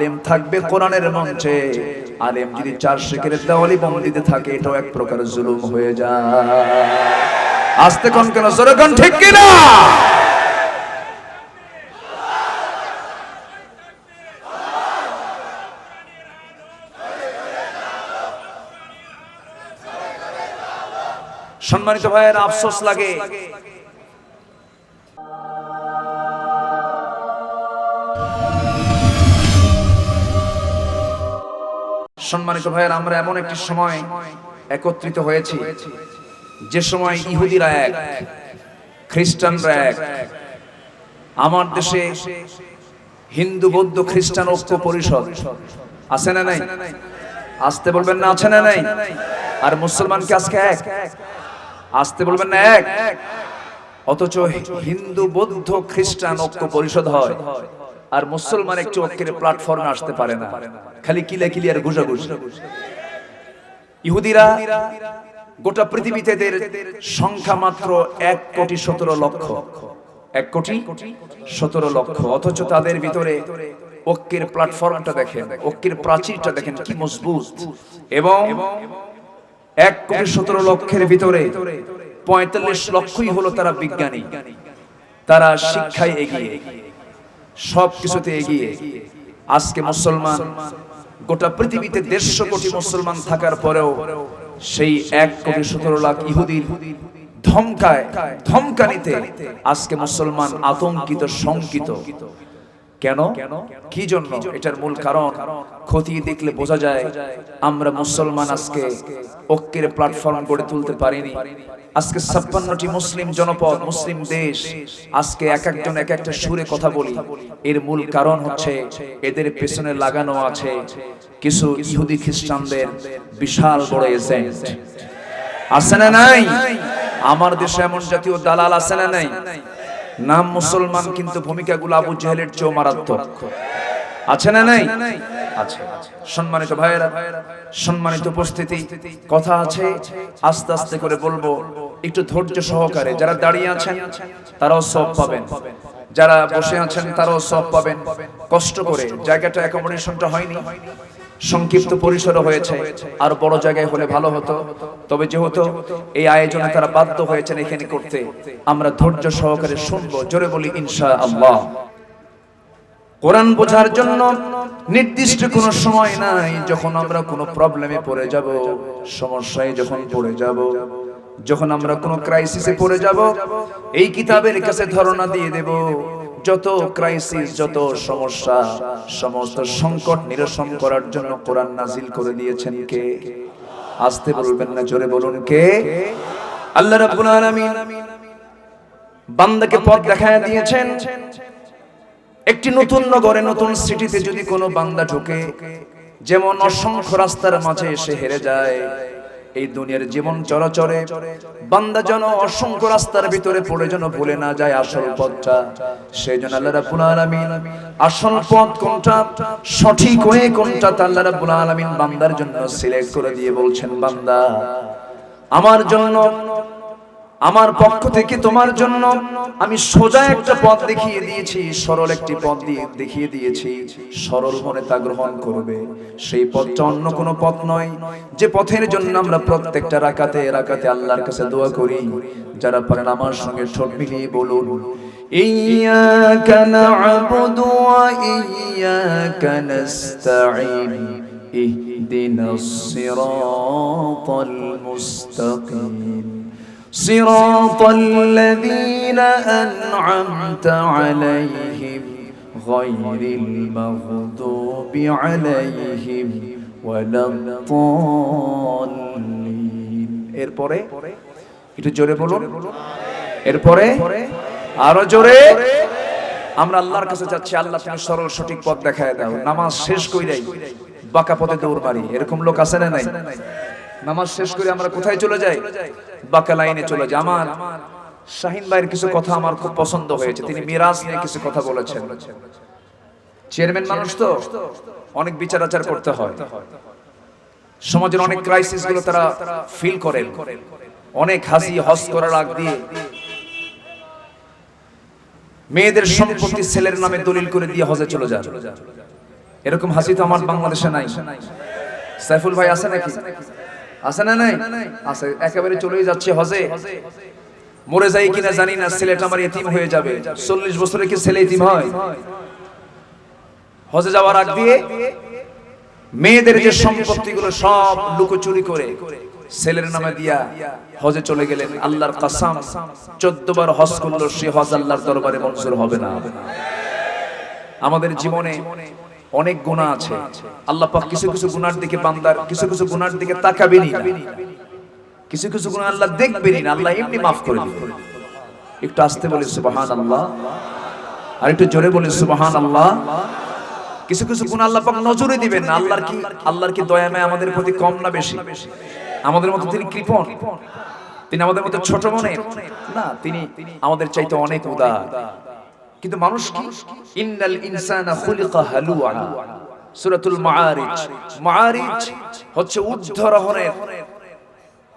আলেম থাকবে কোরআনের মঞ্চে। আলেম যদি চার শেখের দেওয়ালি বন্দিতে থাকে, এটাও এক প্রকার জুলুম হয়ে যায়। আসতে কোন কেন? জোরে ঠিক কিনা? সম্মানিত ভাইয়ের, আফসোস লাগে। সম্মানিত ভাইয়ের, আমরা এমন একটি সময় একত্রিত হয়েছি। যে সময় ইহুদিরা এক, খ্রিস্টানরা এক। আমার দেশে হিন্দু, বৌদ্ধ, খ্রিস্টান ঐক্য পরিষদ আছে না নাই? আসতে বলবেন না, আছে না নাই? আর মুসলমান কি আজকে এক? আসতে বলবেন না, এক। অথচ হিন্দু, বৌদ্ধ, খ্রিস্টান ঐক্য পরিষদ হয়। আর মুসলমান একটি ঐক্যের প্ল্যাটফর্মে আসতে পারে না। খালি কিলা কিলি আর গুজাগুজ ইহুদিরা গোটা পৃথিবীতে এদের সংখ্যা মাত্র এক কোটি সতেরো লক্ষ। এক কোটি সতেরো লক্ষ। অথচ তাদের ভিতরে ঐক্যের প্ল্যাটফর্মটা দেখেন, ঐক্যের প্রাচীরটা দেখেন কি মজবুত। এবং এক কোটি সতেরো লক্ষের ভিতরে পঁয়তাল্লিশ লক্ষই হলো তারা বিজ্ঞানী। তারা শিক্ষায় এগিয়ে। সব কিছুতে এগিয়ে। আজকে মুসলমান, গোটা পৃথিবীতে দেড়শো কোটি মুসলমান থাকার পরেও সেই এক কোটি সতেরো লাখ ইহুদির ধমকায়, ধমকানিতে আজকে মুসলমান আতঙ্কিত, শঙ্কিত। কেন? কি জন্য? এটার মূল কারণ? খতিয়ে দেখলে বোঝা যায়, আমরা মুসলমান আজকে ঐক্যের প্ল্যাটফর্ম গড়ে তুলতে পারিনি। আজকে ছাপ্পান্নটি মুসলিম জনপদ, মুসলিম দেশ, আজকে এক একজন এক একটা সুরে কথা বলি। এর মূল কারণ হচ্ছে এদের পেছনে লাগানো আছে কিছু ইহুদি খ্রিস্টানদের বিশাল বড় এজেন্ট। আছে না নাই? আমার দেশে এমন জাতীয় দালাল আছে না নাই? নাম মুসলমান, কিন্তু ভূমিকাগুলো আবু জাহেলের চেয়েও মারাত্মক। আছে না নাই? আছে। সম্মানিত ভাইয়েরা, সম্মানিত উপস্থিতি, কথা আছে, আস্তে আস্তে করে বলব, একটু ধৈর্য সহকারে। যারা দাঁড়িয়ে আছেন, তারাও সব পাবেন। যারা বসে আছেন, তারাও সব পাবেন। কষ্ট করে জায়গাটা অ্যাকোমোডেশনটা হয়নি, সংক্ষিপ্ত পরিসরে হয়েছে। আর বড় জায়গায় হলে ভালো হতো। তবে যেহেতু এই আয়োজনে তারা বাধ্য হয়েছেন এখানে করতে, আমরা ধৈর্য সহকারে শুনব, জোরে বলি ইনশা আল্লাহ কোরআন বোঝার জন্য নির্দিষ্ট কোনো সময় নাই যখন আমরা কোনো প্রবলেমে পড়ে যাব, সমস্যায় যখন পড়ে যাব, যখন আমরা কোনো ক্রাইসিসে পড়ে যাব, এই কিতাবের কাছে ধারণা দিয়ে দেব, যত ক্রাইসিস যত সমস্যা, সমস্ত সংকট নিরসন করার জন্য কোরআন নাজিল করে দিয়েছেন কে? আসতে বলবেন না, জোরে বলুন কে? আল্লাহ রাব্বুল আলামিন বান্দাকে পথ দেখায় দিয়েছেন একটি নতুন নগরে, নতুন সিটিতে যদি কোনো বান্দা ঢোকে, যেমন অসংখ্য রাস্তার মাঝে এসে হেরে যায়, এই দুনিয়ার জীবন চরাচরে বান্দা যেন অসংখ্য রাস্তার ভিতরে পড়ে যেন ভুলে না যায় আসল পথটা, সেই জন্য আল্লাহ রাব্বুল আলামিন আসল পথ কোনটা, সঠিক হয়ে কোনটা তা আল্লাহ রাব্বুল আলামিন বান্দার জন্য সিলেক্ট করে দিয়ে বলছেন, বান্দা, আমার জন্য আমার পক্ষ থেকে তোমার জন্য আমি সোজা একটা পথ দেখিয়ে দিয়েছি সরল একটি পথ দিয়ে দেখিয়ে দিয়েছি সরল মনে তা গ্রহণ করবে সেই পথটা অন্য কোনো পথ নয় যে পথের জন্য আমরা প্রত্যেকটা রাকাতে রাকাতে আল্লাহর কাছে দোয়া করি যারা পারেন আমার সঙ্গে ঠোঁট মিলিয়ে বলুন إياك نعبد وإياك نستعين اهدنا الصراط المستقيم صراط الذين أنعمت عليهم غير المغضوب عليهم ولا الضالين এরপরে একটু জোরে বলুন এরপরে আরো জোরে আমরা আল্লাহর কাছে যাচ্ছি আল্লাহ তুমি সরল সঠিক পথ দেখায় দাও নামাজ শেষ কইরাই বাঁকা পথে দৌড় মারি এরকম লোক আছে না নাই নামাজ শেষ করে আমরা কোথায় চলে যাই? বাঁকা লাইনে চলে যাই। আমার শাহিন ভাইয়ের কিছু কথা আমার খুব পছন্দ হয়েছে। তিনি মিরাজ নিয়ে কিছু কথা বলেছেন। চেয়ারম্যান মানুষ তো, অনেক বিচার আচার করতে হয়। সমাজের অনেক ক্রাইসিসগুলো তারা ফিল করেন। অনেক হাসি, হস করার আগ দিয়ে মেয়েদের সম্পত্তি ছেলের নামে দলিল করে দিয়ে হজে চলে যান। এরকম হাসি তো আমার বাংলাদেশে নাই। সাইফুল ভাই আছে নাকি? আছে না নাই? আছে, একেবারে চলেই যাচ্ছে হজে। মরে যাই কিনা জানি না, ছেলেটা আমার এতিম হয়ে যাবে। চল্লিশ বছরে কি ছেলে এতিম হয়? হজে যাওয়ার আগ দিয়ে মেয়েদের যে সম্পত্তিগুলো সব লুকোচুরি করে, ছেলের নামে দিয়া হজে চলে গেলেন। আল্লাহর কাসাম, চোদ্দ বার হজ করল সে হজ আল্লাহর দরবারে মঞ্জুর হবে না। আমাদের জীবনে অনেক গুণা আছে। আল্লাহ পাক কিছু কিছু গুনার দিকে বান্দার কিছু কিছু গুনার দিকে তাকাবেনই না। কিছু কিছু গুণ আল্লাহ দেখবেনই না, আল্লাহ এমনি মাফ করে দিবেন। একটু আসতে বলি সুবহান আল্লাহ আর একটু জোরে বলি সুবহান আল্লাহ কিছু কিছু গুণ আল্লাহ পাক নজরে দিবেন না, আল্লাহর কি আল্লাহর কি দয়া মায়া আমাদের প্রতি কম না বেশি? আমাদের মতো তিনি কৃপণ। তিনি আমাদের মতো ছোট মনে না, তিনি আমাদের চাইতে অনেক উদার। কিন্তু মানুষ কি? ইন্নাল ইনসানা খুলিকা হালুয়া সূরাতুল মাআরিজ। মাআরিজ হচ্ছে ঊর্ধ্বরোহণের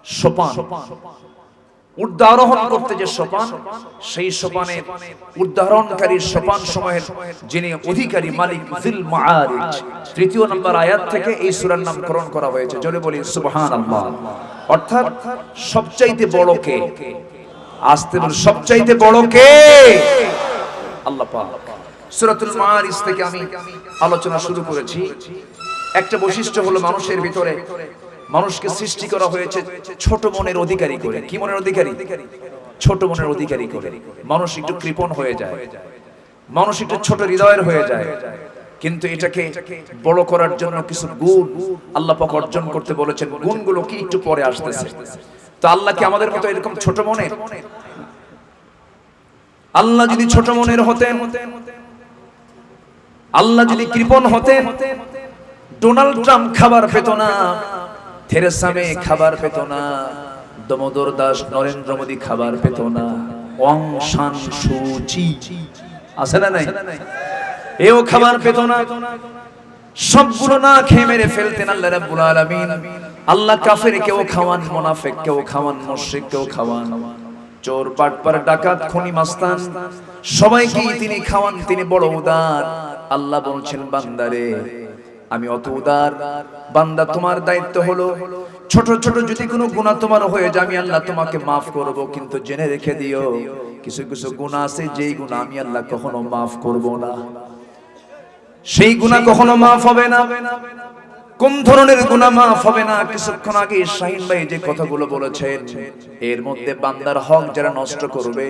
সোপান। উদ্ধারোহণ করতে যে সোপান, সেই সোপানের উদ্ধারণকারী সোপান সময়ের যিনি অধিকারী মালিক জিল মাআরিজ। তৃতীয় নম্বর আয়াত থেকে এই সূরার নামকরণ করা হয়েছে। জোরে বলি, সুবহানাল্লাহ। অর্থাৎ সবচাইতে বড় কে? আসতে সবচাইতে বড় কে? আল্লাহ থেকে আমি আলোচনা শুরু করেছি। একটা বৈশিষ্ট্য হলো মানুষের ভিতরে মানুষকে সৃষ্টি করা হয়েছে ছোট মনের অধিকারী করে। কি মনের অধিকারী? ছোট মনের অধিকারী করে। মানুষ একটু কৃপণ হয়ে যায়। মানুষ একটু ছোট হৃদয়ের হয়ে যায়। কিন্তু এটাকে বড় করার জন্য কিছু গুণ আল্লাহ পাক অর্জন করতে বলেছেন। গুণগুলো কি একটু পরে আসতেছে। তো আল্লাহ কি আমাদের মতো এরকম ছোট মনের? আল্লাহ যদি ছোট মনের হতেন, আল্লাহ যদি কৃপণ হতেন, ডোনাল্ড ট্রাম্প খাবার পেত না, থেরেসা মে খাবার পেত না, দমোদর দাস নরেন্দ্র মোদী খাবার পেত না অং শান সুচি আছে না নাই? এও খাবার পেত না। সবগুলো না খেয়ে মেরে ফেলতেন আল্লাহ রাব্বুল আলামিন। আল্লাহ কাফের কেউ খাওয়ান, মুনাফিক কেউ খাওয়ান, মুশরিক কেউ খাওয়ান। চোর পাটপার ডাকাত, খনি, মাস্তান, সবাইকেই তিনি খাওয়ান, তিনি বড় উদার। আল্লাহ বলছেন, বান্দারে, আমি অত উদার। বান্দা, তোমার দায়িত্ব হলো, ছোট ছোট যদি কোনো গুনাহ তোমার হয়ে যায়, আমি আল্লাহ তোমাকে মাফ করব, কিন্তু জেনে রেখে দিও, কিছু কিছু গুনাহ আছে, যেই গুনাহ আমি আল্লাহ কখনো মাফ করব না। সেই গুনাহ কখনো মাফ হবে না। কোন ধরনের গুনাহ মাফ হবে না? কিছুক্ষণ আগে শাহিন ভাই যে কথাগুলো বলেছেন, এর মধ্যে বান্দার হক যারা নষ্ট করবে,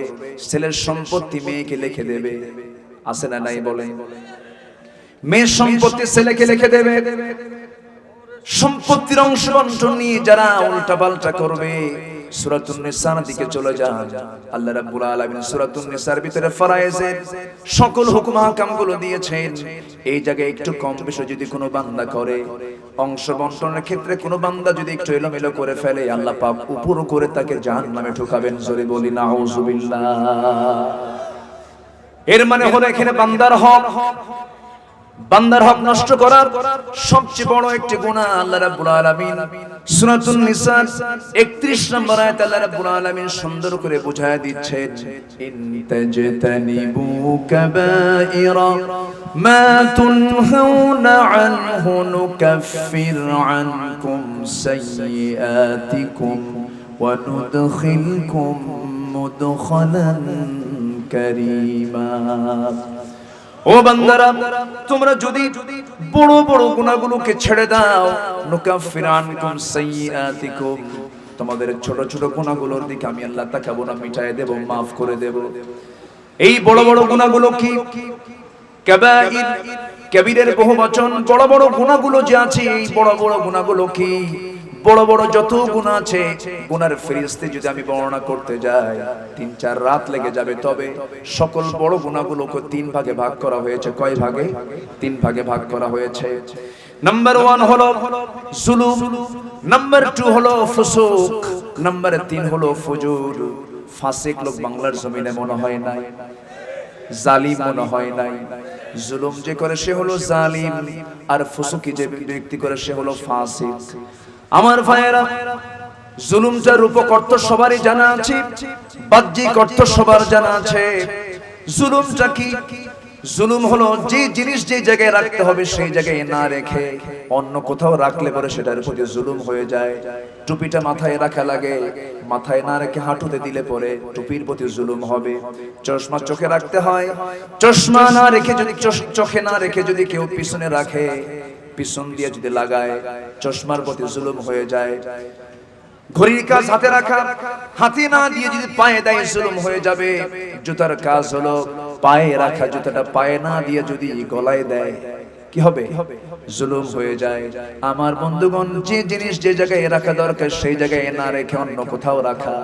ছেলের সম্পত্তি মেয়েকে লিখে দেবে। আছে না নাই বলে মেয়ের সম্পত্তি ছেলেকে লিখে দেবে। সম্পত্তির অংশ বন্টন নিয়ে যারা উল্টা পাল্টা করবে সূরাতুন নিসার দিকে চলে যান। আল্লাহ রাব্বুল আলামিন নিসার ভিতরে ফরায়েজের সকল হুকুম হাকামগুলো দিয়েছেন। এই জায়গায় একটু কম বেশি যদি কোনো বান্দা করে অংশ ক্ষেত্রে কোনো বান্দা যদি একটু এলোমেলো করে ফেলে, আল্লাহ পাক উপর করে তাকে জাহান্নামে ঠোকাবেন জোরে বলি, নাউজুবিল্লাহ। এর মানে হলো এখানে বান্দার হক। বান্দার হক নষ্ট করার সবচেয়ে বড় একটি গুনাহ আল্লাহ রাব্বুল আলামিন সূরাতুন নিসা 31 নম্বর আয়াতে আল্লাহ রাব্বুল আলামিন সুন্দর করে বোঝায় কাবাইরা মা তুনহাউনা আনহু নুকাফির আনকুম সাইয়্যাতিকুম ওয়া নুদখিলকুম মুদখালান কারীমা। ও বান্দারা, তোমরা যদি বড় বড় গুনাহগুলোকে ছেড়ে দাও নুকাফির আনকুম সাইয়্যাতিকুম। তোমাদের ছোট ছোট গুনাহগুলোর দিকে আমি আল্লাহ তাকাবো না, মিটায় দেব, মাফ করে দেব। এই বড় বড় গুনাহগুলো কি? কাবাইর, কবিরের বহু বচন বড় বড় গুনাহগুলো যে আছে, এই বড় বড় গুনাহগুলো কি? বড় বড় যত গুণ আছে গুনার ফেরিস্তে যদি আমি বর্ণনা করতে যাই, তিন চার রাত লেগে যাবে, তবে সকল বড় গুণাগুলোকে তিন ভাগে ভাগ করা হয়েছে। কয় ভাগে? তিন ভাগে ভাগ করা হয়েছে। নাম্বার ওয়ান হলো জুলুম নাম্বার টু হলো ফুসুক নাম্বার তিন হলো ফুজুর। ফাসিক লোক বাংলার জমিনে মনে হয় নাই, জালিম মনে হয় নাই। জুলুম যে করে সে হলো জালিম, আর ফুসুকি যে ব্যক্তি করে সে হলো ফাসিক। আমার ভাইয়েরা জুলুমটার রূপক অর্থ সবারই জানা আছে, বাহ্যিক অর্থ সবার জানা আছে। জুলুমটা কি? জুলুম হলো যে জিনিস যে জায়গায় রাখতে হবে সেই জায়গায় না রেখে অন্য কোথাও রাখলে পরে সেটার প্রতি জুলুম হয়ে যায়। টুপিটা মাথায় রাখা লাগে, মাথায় না রেখে হাঁটুতে দিলে পরে টুপির প্রতি জুলুম হবে। চশমা চোখে রাখতে হয়, চশমা না রেখে যদি চোখে না রেখে যদি কেউ পিছনে রাখে পিছন দিয়ে যদি লাগায়, চশমার প্রতি জুলুম হয়ে যায়। ঘড়ির কাজ হাতে রাখা, হাতে না দিয়ে যদি পায়ে দেয়, জুলুম হয়ে যাবে। জুতার কাজ হলো পায়ে রাখা, জুতাটা পায়ে না দিয়ে যদি গলায় দেয়, কি হবে? জুলুম হয়ে যায়। আমার বন্ধুগণ, যে জিনিস যে জায়গায় রাখা দরকার, সেই জায়গায় না রেখে অন্য কোথাও রাখা